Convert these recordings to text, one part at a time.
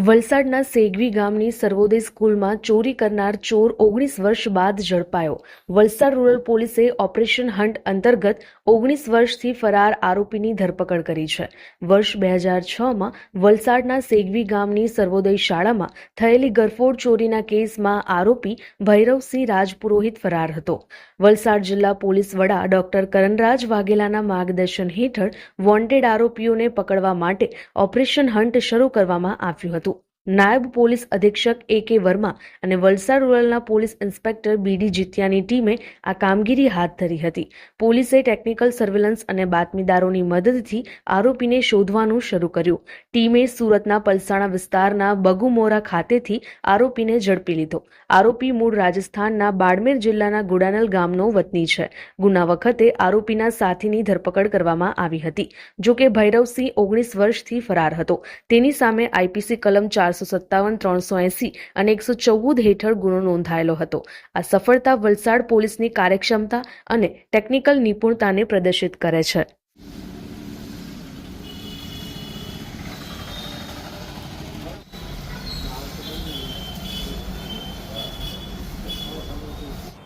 વલસાડના સેગવી ગામની સર્વોદય સ્કૂલમાં ચોરી કરનાર ચોર ઓગણીસ વર્ષ બાદ ઝડપાયો. વલસાડ રૂરલ પોલીસે ઓપરેશન હન્ટ અંતર્ગત ઓગણીસ વર્ષથી ફરાર આરોપીની ધરપકડ કરી છે. વર્ષ બે હજાર છમાં વલસાડના સેગવી ગામની સર્વોદય શાળામાં થયેલી ગરફોડ ચોરીના કેસમાં આરોપી ભૈરવસિંહ રાજપુરોહિત ફરાર હતો. વલસાડ જિલ્લા પોલીસ વડા ડોક્ટર કરણરાજ વાઘેલાના માર્ગદર્શન હેઠળ વોન્ટેડ આરોપીઓને પકડવા માટે ઓપરેશન હન્ટ શરૂ કરવામાં આવ્યું હતું. નાયબ પોલીસ અધિક્ષક એ કે વર્મા અને વલસાડ રૂરલના પોલીસ ઇન્સ્પેક્ટર બીડી જીત્યાની ટીમે આ કામગીરી હાથ ધરી હતી. પોલીસે ટેકનિકલ સર્વેલન્સ અને બાતમીદારોની મદદથી આરોપીને શોધવાનું શરૂ કર્યું. ટીમે સુરતના પલસાણા વિસ્તારના બગુમોરા ખાતેથી આરોપીને ઝડપી લીધો. આરોપી મૂળ રાજસ્થાનના બાડમેર જિલ્લાના ગુડાનલ ગામનો વતની છે. ગુના વખતે આરોપીના સાથીની ધરપકડ કરવામાં આવી હતી. જોકે ભૈરવસિંહ ઓગણીસ વર્ષથી ફરાર હતો. તેની સામે આઈપીસી કલમ ચારસો સત્તાવન, ત્રણસો એંસી અને એકસો ચૌદ હેઠળ ગુનો નોંધાયેલો હતો. આ સફળતા વલસાડ પોલીસની કાર્યક્ષમતા અને ટેકનિકલ નિપુણતાને પ્રદર્શિત કરે છે.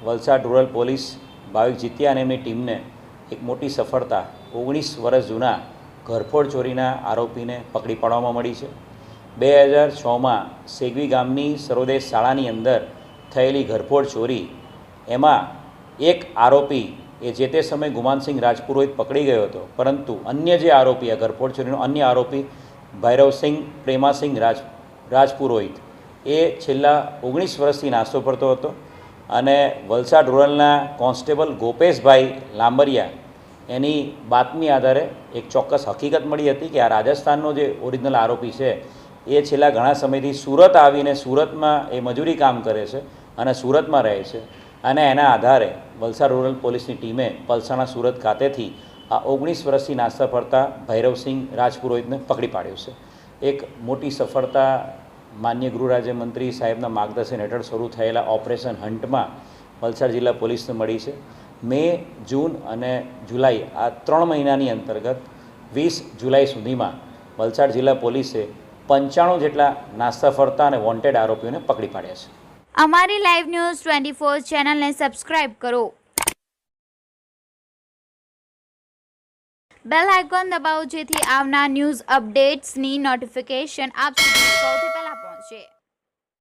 વલસાડ રૂરલ પોલીસ ભાવિક જીત્યા અને એમની ટીમને એક મોટી સફળતા ઓગણીસ વર્ષ જૂના ઘરફોડ ચોરીના આરોપીને પકડી પાડવામાં મળી છે. બે હજાર છમાં સેગવી ગામની સર્વોદય શાળાની અંદર થયેલી ઘરફોડ ચોરી, એમાં એક આરોપી એ જે તે સમયે ગુમાનસિંહ રાજપુરોહિત પકડી ગયો હતો. પરંતુ અન્ય જે આરોપી, આ ઘરફોડ ચોરીનો અન્ય આરોપી ભૈરવસિંહ પ્રેમાસિંહ રાજ, રાજપુરોહિત, એ છેલ્લા ઓગણીસ વર્ષથી નાસ્તો પડતો હતો અને વલસાડ રૂરલના કોન્સ્ટેબલ ગોપેશભાઈ લાંબરિયા એની બાતમી આધારે એક ચોક્કસ હકીકત મળી હતી કે આ રાજસ્થાનનો જે ઓરિજિનલ આરોપી છે એ છેલ્લા ઘણા સમયથી સુરત આવીને સુરતમાં એ મજૂરી કામ કરે છે અને સુરતમાં રહે છે. અને એના આધારે વલસાડ રૂરલ પોલીસની ટીમે પલસાણા સુરત ખાતેથી આ ઓગણીસ વર્ષથી નાસ્તા ફરતા ભૈરવસિંહ રાજપુરોહિતને પકડી પાડ્યો છે. એક મોટી સફળતા માન્ય ગૃહ રાજ્યમંત્રી સાહેબના માર્ગદર્શન હેઠળ શરૂ થયેલા ઓપરેશન હન્ટમાં વલસાડ જિલ્લા પોલીસને મળી છે. મે, જૂન અને જુલાઈ આ ત્રણ મહિનાની અંતર્ગત વીસ જુલાઈ સુધીમાં વલસાડ જિલ્લા પોલીસે પંચાણું જેટલા નાસ્તા ફરતા અને વોન્ટેડ આરોપીઓને પકડી પાડ્યા છે. અમારી લાઈવ ન્યૂઝ ટ્વેન્ટી ફોર ચેનલને સબસ્ક્રાઇબ કરો. બેલ આઇકોન દબાવો જેથી આવનાર ન્યૂઝ અપડેટ્સની નોટિફિકેશન આપ સુધી સૌથી પહેલા પહોંચે.